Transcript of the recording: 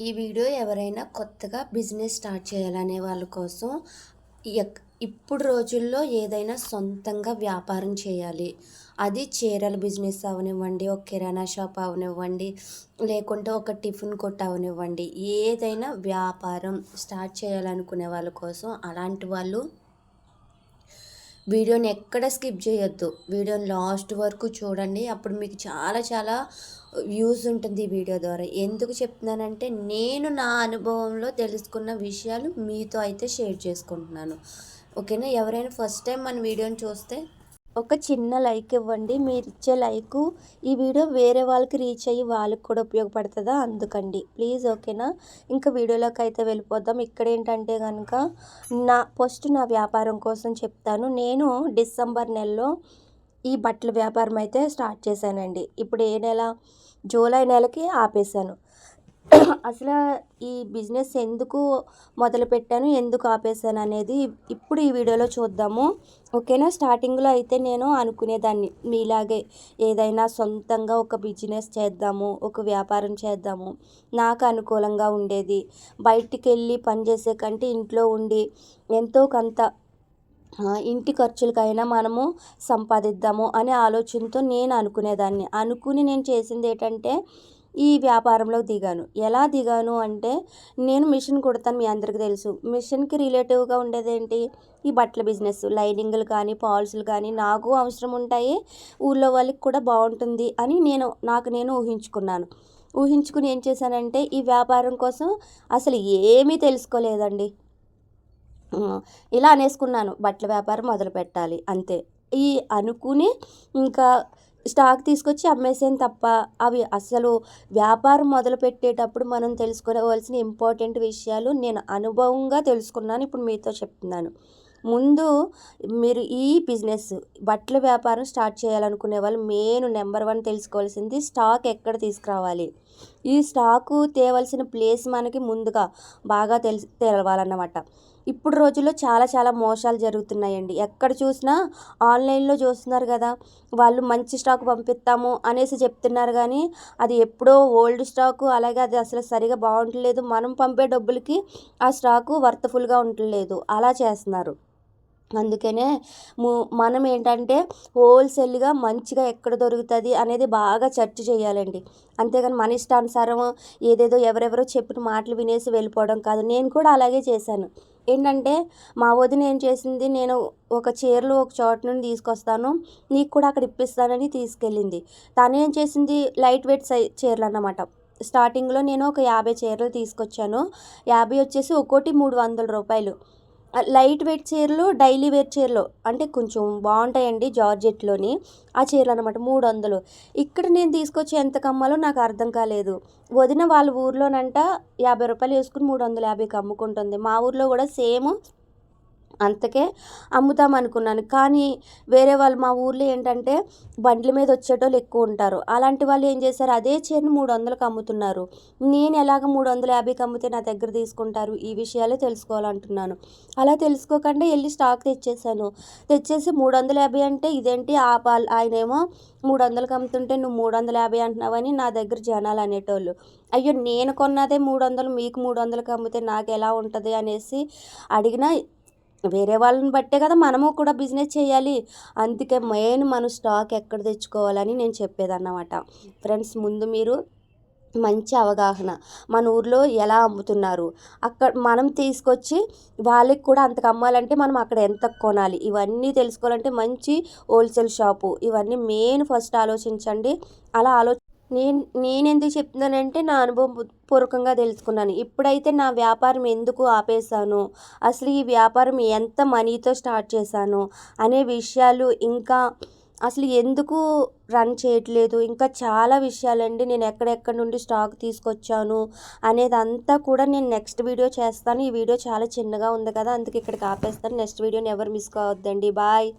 ఈ వీడియో ఎవరైనా కొత్తగా బిజినెస్ స్టార్ట్ చేయాలనే వాళ్ళ కోసం ఎక్- ఇప్పుడు రోజుల్లో ఏదైనా సొంతంగా వ్యాపారం చేయాలి. అది చీరల బిజినెస్ అవనివ్వండి ఒక కిరాణా షాప్ అవనివ్వండి లేకుంటే ఒక టిఫిన్ కొట్ట అవనివ్వండి. ఏదైనా వ్యాపారం స్టార్ట్ చేయాలనుకునే వాళ్ళ కోసం అలాంటి వాళ్ళు వీడియోని ఎక్కడ స్కిప్ చేయొద్దు. వీడియోని లాస్ట్ వరకు చూడండి. అప్పుడు మీకు చాలా చాలా యూజ్ ఉంటుంది ఈ వీడియో ద్వారా. ఎందుకు చెప్తున్నానంటే నేను నా అనుభవంలో తెలుసుకున్న విషయాలు మీతో అయితే షేర్ చేసుకుంటున్నాను. ఓకేనా? ఎవరైనా ఫస్ట్ టైం మన వీడియోని చూస్తే ఒక చిన్న లైక్ ఇవ్వండి. మీరు ఇచ్చే లైక్ ఈ వీడియో వేరే వాళ్ళకి రీచ్ అయ్యి వాళ్ళకి కూడా ఉపయోగపడుతుందా? అందుకండి. ప్లీజ్ ఓకేనా? ఇంకా వీడియోలోకి అయితే వెళ్ళిపోదాం. ఇక్కడ ఏంటంటే కనుక నా ఫస్ట్ నా వ్యాపారం కోసం చెప్తాను. నేను డిసెంబర్ నెలలో ఈ బట్టల వ్యాపారం అయితే స్టార్ట్ చేశానండి. ఇప్పుడు ఏ నెల? జూలై నెలకి ఆపేశాను. అసలు ఈ బిజినెస్ ఎందుకు మొదలుపెట్టాను ఎందుకు ఆపేసాను అనేది ఇప్పుడు ఈ వీడియోలో చూద్దాము. ఓకేనా? స్టార్టింగ్లో అయితే నేను అనుకునేదాన్ని. మీలాగే ఏదైనా సొంతంగా ఒక బిజినెస్ చేద్దాము ఒక వ్యాపారం చేద్దాము. నాకు అనుకూలంగా ఉండేది. బయటికి వెళ్ళి పనిచేసే కంటే ఇంట్లో ఉండి ఎంతో కొంత ఇంటి ఖర్చులకైనా మనము సంపాదిద్దాము అనే ఆలోచనతో నేను అనుకునేదాన్ని. అనుకుని నేను చేసింది ఏంటంటే ఈ వ్యాపారంలో దిగాను. ఎలా దిగాను అంటే నేను మిషన్ కుడతాను మీ అందరికీ తెలుసు. మిషన్కి రిలేటివ్గా ఉండేది ఏంటి ఈ బట్టల బిజినెస్ లైనింగ్లు కానీ పాల్స్లు కానీ నాకు అవసరం ఉంటాయి. ఊళ్ళో వాళ్ళకి కూడా బాగుంటుంది అని నేను నాకు నేను ఊహించుకున్నాను. ఊహించుకుని ఏం చేశానంటే ఈ వ్యాపారం కోసం అసలు ఏమీ తెలుసుకోలేదండి. ఇలా అనేసుకున్నాను. బట్టల వ్యాపారం మొదలు పెట్టాలి అంతే. ఈ అనుకుని ఇంకా స్టాక్ తీసుకొచ్చి అమ్మేసాను తప్ప అవి అసలు వ్యాపారం మొదలు పెట్టేటప్పుడు మనం తెలుసుకోవాల్సిన ఇంపార్టెంట్ విషయాలు నేను అనుభవంగా తెలుసుకున్నాను ఇప్పుడు మీతో చెప్తున్నాను. ముందు మీరు ఈ బిజినెస్ బట్టల వ్యాపారం స్టార్ట్ చేయాలనుకునే వాళ్ళు మెయిన్ నెంబర్ వన్ తెలుసుకోవాల్సింది స్టాక్ ఎక్కడ తీసుకురావాలి. ఈ స్టాకు తేవలసిన ప్లేస్ మనకి ముందుగా బాగా తెలిసి తెలవాలన్నమాట. ఇప్పుడు రోజుల్లో చాలా చాలా మోసాలు జరుగుతున్నాయండి. ఎక్కడ చూసినా ఆన్లైన్లో చూస్తున్నారు కదా వాళ్ళు మంచి స్టాక్ పంపిస్తాము అనేసి చెప్తున్నారు కానీ అది ఎప్పుడో ఓల్డ్ స్టాకు అలాగే అది అసలు సరిగా బాగుంటలేదు. మనం పంపే డబ్బులకి ఆ స్టాకు వర్త్ఫుల్గా ఉండలేదు. అలా చేస్తున్నారు. అందుకనే మనం ఏంటంటే హోల్సేల్గా మంచిగా ఎక్కడ దొరుకుతుంది అనేది బాగా చర్చ చేయాలండి. అంతేగాని మన ఇష్టానుసారం ఏదేదో ఎవరెవరో చెప్పిన మాటలు వినేసి వెళ్ళిపోవడం కాదు. నేను కూడా అలాగే చేశాను. ఏంటంటే మా వదిన ఏం చేసింది నేను ఒక చీరలు ఒక చోట నుండి తీసుకొస్తాను నీకు కూడా అక్కడ ఇప్పిస్తానని తీసుకెళ్ళింది. తను ఏం చేసింది లైట్ వెయిట్ సై చీరలు అన్నమాట. స్టార్టింగ్లో నేను ఒక యాభై చీరలు తీసుకొచ్చాను. యాభై వచ్చేసి ఒక్కోటి మూడు వందల రూపాయలు. లైట్ వెయిట్ చీరలు డైలీ వేర్ చీరలు అంటే కొంచెం బాగుంటాయండి జార్జెట్లోని ఆ చీరలు అనమాట మూడు వందలు ఇక్కడ నేను తీసుకొచ్చి ఎంత కమ్మాలో నాకు అర్థం కాలేదు. వదిన వాళ్ళ ఊర్లోనంట యాభై రూపాయలు వేసుకుని మూడు వందల యాభైకి అమ్ముకుంటుంది. మా ఊర్లో కూడా సేమ్ అంతకే అమ్ముతాం అనుకున్నాను. కానీ వేరే వాళ్ళు మా ఊర్లో ఏంటంటే బండ్ల మీద వచ్చేటోళ్ళు ఎక్కువ ఉంటారు. అలాంటి వాళ్ళు ఏం చేశారు? అదే చీరను మూడు వందలకు అమ్ముతున్నారు. నేను ఎలాగ మూడు వందల యాభైకి అమ్మితే నా దగ్గర తీసుకుంటారు? ఈ విషయాలే తెలుసుకోవాలంటున్నాను. అలా తెలుసుకోకుండా వెళ్ళి స్టాక్ తెచ్చేసాను తెచ్చేసి మూడు వందల యాభై అంటే ఇదేంటి? ఆ పాల్ ఆయనేమో మూడు వందలకు అమ్ముతుంటే నువ్వు మూడు వందల యాభై అంటున్నావని నా దగ్గర జనాలు అనేటోళ్ళు. అయ్యో నేను కొన్నదే మూడు వందలు మీకు మూడు వందలకు అమ్మితే నాకు ఎలా ఉంటుంది? అనేసి అడిగినా వేరే వాళ్ళని బట్టే కదా మనము కూడా బిజినెస్ చేయాలి. అందుకే మెయిన్ మనం స్టాక్ ఎక్కడ తెచ్చుకోవాలని నేను చెప్పేదన్నమాట. ఫ్రెండ్స్ ముందు మీరు మంచి అవగాహన. మన ఊర్లో ఎలా అమ్ముతున్నారు? అక్కడ మనం తీసుకొచ్చి వాళ్ళకి కూడా అంతకు అమ్మాలంటే మనం అక్కడ ఎంత కొనాలి? ఇవన్నీ తెలుసుకోవాలంటే మంచి హోల్సేల్ షాపు. ఇవన్నీ మెయిన్ ఫస్ట్ ఆలోచించండి. అలా ఆలో నేను నేను ఎందుకు చెప్తున్నానంటే నా అనుభవం పూర్వకంగా తెలుసుకున్నాను. ఇప్పుడైతే నా వ్యాపారం ఎందుకు ఆపేశాను? అసలు ఈ వ్యాపారం ఎంత మనీతో స్టార్ట్ చేశాను? అనే విషయాలు ఇంకా అసలు ఎందుకు రన్ చేయట్లేదు? ఇంకా చాలా విషయాలండి. నేను ఎక్కడెక్కడ నుండి స్టాక్ తీసుకొచ్చాను అనేదంతా కూడా నేను నెక్స్ట్ వీడియో చేస్తాను. ఈ వీడియో చాలా చిన్నగా ఉంది కదా అందుకే ఇక్కడికి ఆపేస్తాను. నెక్స్ట్ వీడియోని ఎవరు మిస్ కావద్దండి. బాయ్.